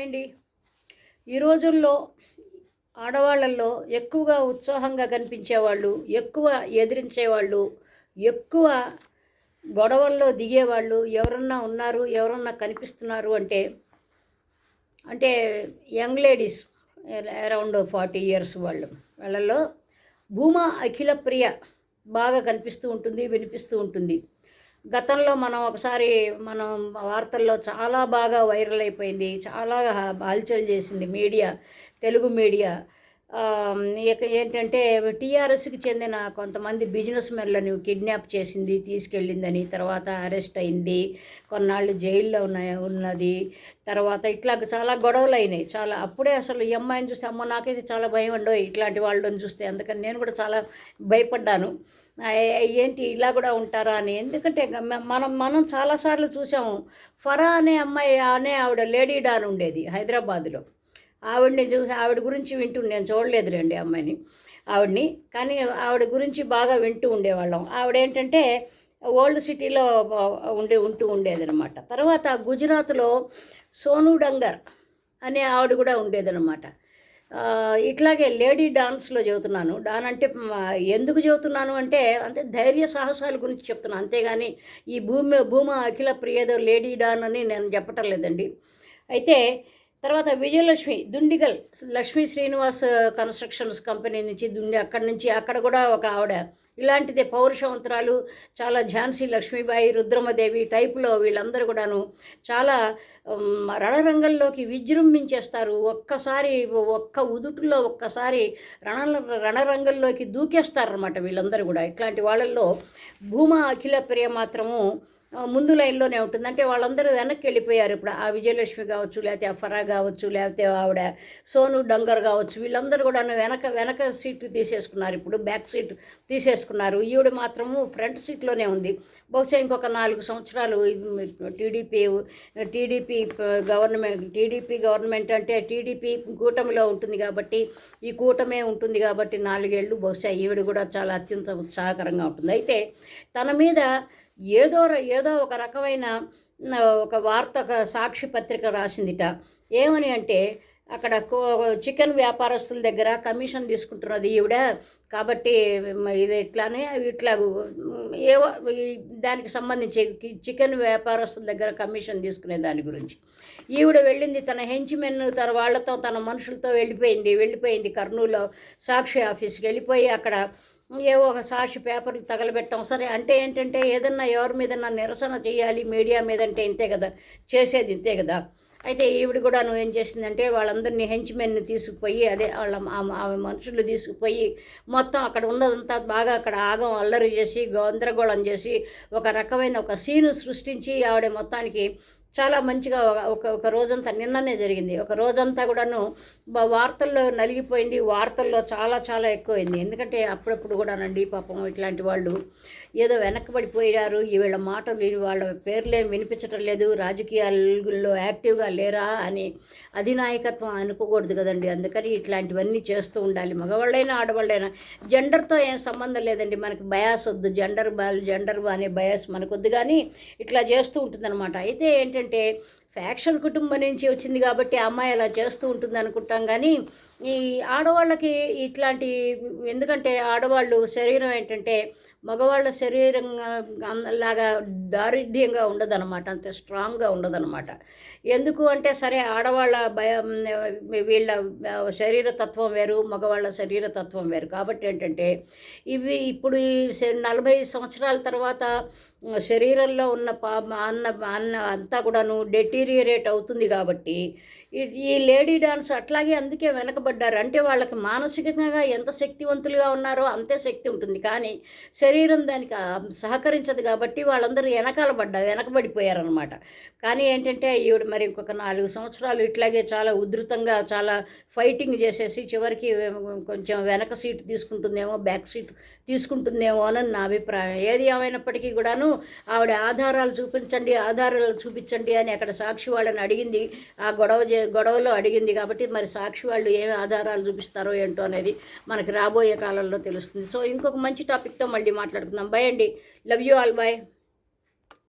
అండి ఈ రోజుల్లో ఆడవాళ్ళల్లో ఎక్కువగా ఉత్సాహంగా కనిపించేవాళ్ళు ఎక్కువ ఎదిరించేవాళ్ళు ఎక్కువ గొడవల్లో దిగేవాళ్ళు ఎవరన్నా ఉన్నారు ఎవరన్నా కనిపిస్తున్నారు అంటే అంటే young ladies around forty years వాళ్ళు. వాళ్ళల్లో భూమా అఖిల ప్రియ బాగా కనిపిస్తూ ఉంటుంది వినిపిస్తూ ఉంటుంది. గతంలో మనం ఒకసారి మనం వార్తల్లో చాలా బాగా వైరల్ అయిపోయింది చాలా హల్చల్ చేసింది మీడియా తెలుగు మీడియా. ఇక ఏంటంటే టీఆర్ఎస్కి చెందిన కొంతమంది బిజినెస్ మెన్లను కిడ్నాప్ చేసింది తీసుకెళ్ళిందని తర్వాత అరెస్ట్ అయింది కొన్నాళ్ళు జైల్లో ఉన్న ఉన్నది తర్వాత ఇట్లా చాలా గొడవలు అయినాయి చాలా అప్పుడే అసలు ఈ అమ్మాయిని చూస్తే అమ్మ నాకైతే చాలా భయం ఉండవు ఇట్లాంటి వాళ్ళని చూస్తే అందుకని నేను కూడా చాలా భయపడ్డాను. ఏంటి ఇలా కూడా ఉంటారా అని. ఎందుకంటే మనం మనం చాలాసార్లు చూసాము ఫరా అనే అమ్మాయి అనే ఆవిడ లేడీ డాన్ ఉండేది హైదరాబాద్లో. ఆవిడని చూసి ఆవిడ గురించి వింటూ నేను చూడలేదులేండి అమ్మాయిని ఆవిడని. కానీ ఆవిడ గురించి బాగా వింటూ ఉండేవాళ్ళం. ఆవిడ ఏంటంటే ఓల్డ్ సిటీలో ఉండే ఉంటూ ఉండేదనమాట తర్వాత గుజరాత్లో సోను డంగర్ అనే ఆవిడ కూడా ఉండేదనమాట ఇట్లాగే లేడీ డాన్స్లో చెబుతున్నాను డాన్ అంటే ఎందుకు చెబుతున్నాను అంటే అంటే ధైర్య సాహసాల గురించి చెప్తున్నాను అంతేగాని ఈ భూమి భూమ అఖిల ప్రియదో లేడీ డాన్ అని నేను చెప్పటం లేదండి. అయితే తర్వాత Vijayalakshmi Dundigal Lakshmi Srinivas uh, constructions company నుంచి దుండి అక్కడి నుంచి అక్కడ కూడా ఒక ఆవిడ. ఇలాంటిదే పౌరుషవంతరాలు చాలా ఝాన్సీ లక్ష్మీబాయి రుద్రమదేవి టైపులో వీళ్ళందరూ కూడాను చాలా um, రణరంగంలోకి విజృంభించేస్తారు. ఒక్కసారి ఒక్క ఉదుటులో ఒక్కసారి రణ రణరంగంలోకి దూకేస్తారనమాట వీళ్ళందరూ కూడా. ఇట్లాంటి వాళ్ళల్లో భూమా అఖిల ప్రియ మాత్రము ముందు లైన్లోనే ఉంటుంది. అంటే వాళ్ళందరూ వెనక్కి వెళ్ళిపోయారు ఇప్పుడు. ఆ విజయలక్ష్మి కావచ్చు లేకపోతే ఆ ఫరా కావచ్చు లేకపోతే ఆవిడ సోను డంగర్ కావచ్చు వీళ్ళందరూ కూడా వెనక వెనక సీట్ తీసేసుకున్నారు ఇప్పుడు బ్యాక్ సీట్ తీసేసుకున్నారు. ఈవిడ మాత్రము ఫ్రంట్ సీట్లోనే ఉంది. బహుశా ఇంకొక నాలుగు సంవత్సరాలు TDP TDP government TDP government అంటే టీడీపీ కూటమిలో ఉంటుంది కాబట్టి ఈ కూటమే ఉంటుంది కాబట్టి నాలుగేళ్ళు బహుశా ఈవిడ కూడా చాలా అత్యంత ఉత్సాహకరంగా ఉంటుంది. అయితే తన మీద ఏదో ర- ఏదో ఒక రకమైన ఒక వార్త ఒక సాక్షి పత్రిక రాసిందిట. ఏమని అంటే అక్కడ కో- చికెన్ వ్యాపారస్తుల దగ్గర కమిషన్ తీసుకుంటున్నది ఈవిడ. కాబట్టి ఇది ఇట్లానే ఇట్లా ఏవో దానికి సంబంధించి చికెన్ వ్యాపారస్తుల దగ్గర కమిషన్ తీసుకునే దాని గురించి. ఈవిడ వెళ్ళింది తన హెంచ్మెన్ తన వాళ్ళతో తన మనుషులతో వెళ్ళిపోయింది వెళ్ళిపోయింది కర్నూలులో సాక్షి ఆఫీస్కి వెళ్ళిపోయి అక్కడ ఏవో ఒక సాక్షి పేపర్లు తగలబెట్టడం సరే అంటే ఏంటంటే ఏదన్నా ఎవరి మీదన్నా నిరసన చేయాలి మీడియా మీద అంటే ఇంతే కదా చేసేది ఇంతే కదా. అయితే ఈవిడ కూడా నువ్వు ఏం చేసిందంటే వాళ్ళందరినీ హెంచ్మెన్ని తీసుకుపోయి అదే వాళ్ళ ఆమె ఆమె మనుషులు తీసుకుపోయి మొత్తం అక్కడ ఉన్నదంతా బాగా అక్కడ ఆగం అల్లరి చేసి గందరగోళం చేసి ఒక రకమైన ఒక సీను సృష్టించి ఆవిడ మొత్తానికి చాలా మంచిగా ఒక- ఒక రోజంతా నిన్ననే జరిగింది. ఒక రోజంతా కూడాను వార్తల్లో నలిగిపోయింది. వార్తల్లో చాలా చాలా ఎక్కువైంది. ఎందుకంటే అప్పుడప్పుడు కూడానండి పాపం ఇట్లాంటి వాళ్ళు ఏదో వెనకబడిపోయారు. వీళ్ళ మాటలు విని వాళ్ళ పేర్లేం వినిపించటం లేదు. రాజకీయాల్లో యాక్టివ్గా లేరా అని అధినాయకత్వం అనుకోకూడదు కదండి. అందుకని ఇట్లాంటివన్నీ చేస్తూ ఉండాలి. మగవాళ్ళైనా ఆడవాళ్ళైనా. జెండర్తో ఏం సంబంధం లేదండి. మనకి బయాస్ వద్దు. జెండర్ బాల్ జెండర్ అనే బయాస్ మనకొద్దు. కానీ ఇట్లా చేస్తూ ఉంటుందన్నమాట. అయితే ఏంటంటే ఫ్యాక్షన్ కుటుంబం నుంచి వచ్చింది కాబట్టి అమ్మాయి అలా చేస్తూ ఉంటుంది అనుకుంటాం. కానీ ఈ ఆడవాళ్ళకి ఇట్లాంటి ఎందుకంటే ఆడవాళ్ళు శరీరం ఏంటంటే మగవాళ్ళ శరీరం లాగా దారిద్ర్యంగా ఉండదన్నమాట అంత స్ట్రాంగ్గా ఉండదన్నమాట. ఎందుకు అంటే సరే ఆడవాళ్ళ భయం వీళ్ళ శరీర తత్వం వేరు మగవాళ్ళ శరీర తత్వం వేరు. కాబట్టి ఏంటంటే ఇవి ఇప్పుడు ఈ నలభై సంవత్సరాల తర్వాత శరీరంలో ఉన్న పా అన్న అన్న అంతా కూడాను డెటీరియేట్ అవుతుంది కాబట్టి ఈ- లేడీ డాన్స్ అట్లాగే అందుకే వెనకబడ్డారు. అంటే వాళ్ళకి మానసికంగా ఎంత శక్తివంతులుగా ఉన్నారో అంతే శక్తి ఉంటుంది. కానీ శరీరం దానికి సహకరించదు కాబట్టి వాళ్ళందరూ వెనకాల పడ్డారు వెనకబడిపోయారనమాట కానీ ఏంటంటే ఈవిడ మరి ఇంకొక నాలుగు సంవత్సరాలు ఇట్లాగే చాలా ఉధృతంగా చాలా ఫైటింగ్ చేసేసి చివరికి కొంచెం వెనక సీట్ తీసుకుంటుందేమో బ్యాక్ సీట్ తీసుకుంటుందేమో అని నా అభిప్రాయం. ఏది ఏమైనప్పటికీ కూడాను ఆవిడ ఆధారాలు చూపించండి ఆధారాలు చూపించండి అని అక్కడ సాక్షి వాళ్ళని అడిగింది ఆ గొడవ గొడవలో అడిగింది కాబట్టి మరి సాక్షి వాళ్ళు ఏమి ఆధారాలు చూపిస్తారో ఏంటో అనేది మనకి రాబోయే కాలంలో తెలుస్తుంది. సో ఇంకొక మంచి టాపిక్తో మళ్ళీ మాట్లాడుకుందాం. బై అండి. Love you all. బాయ్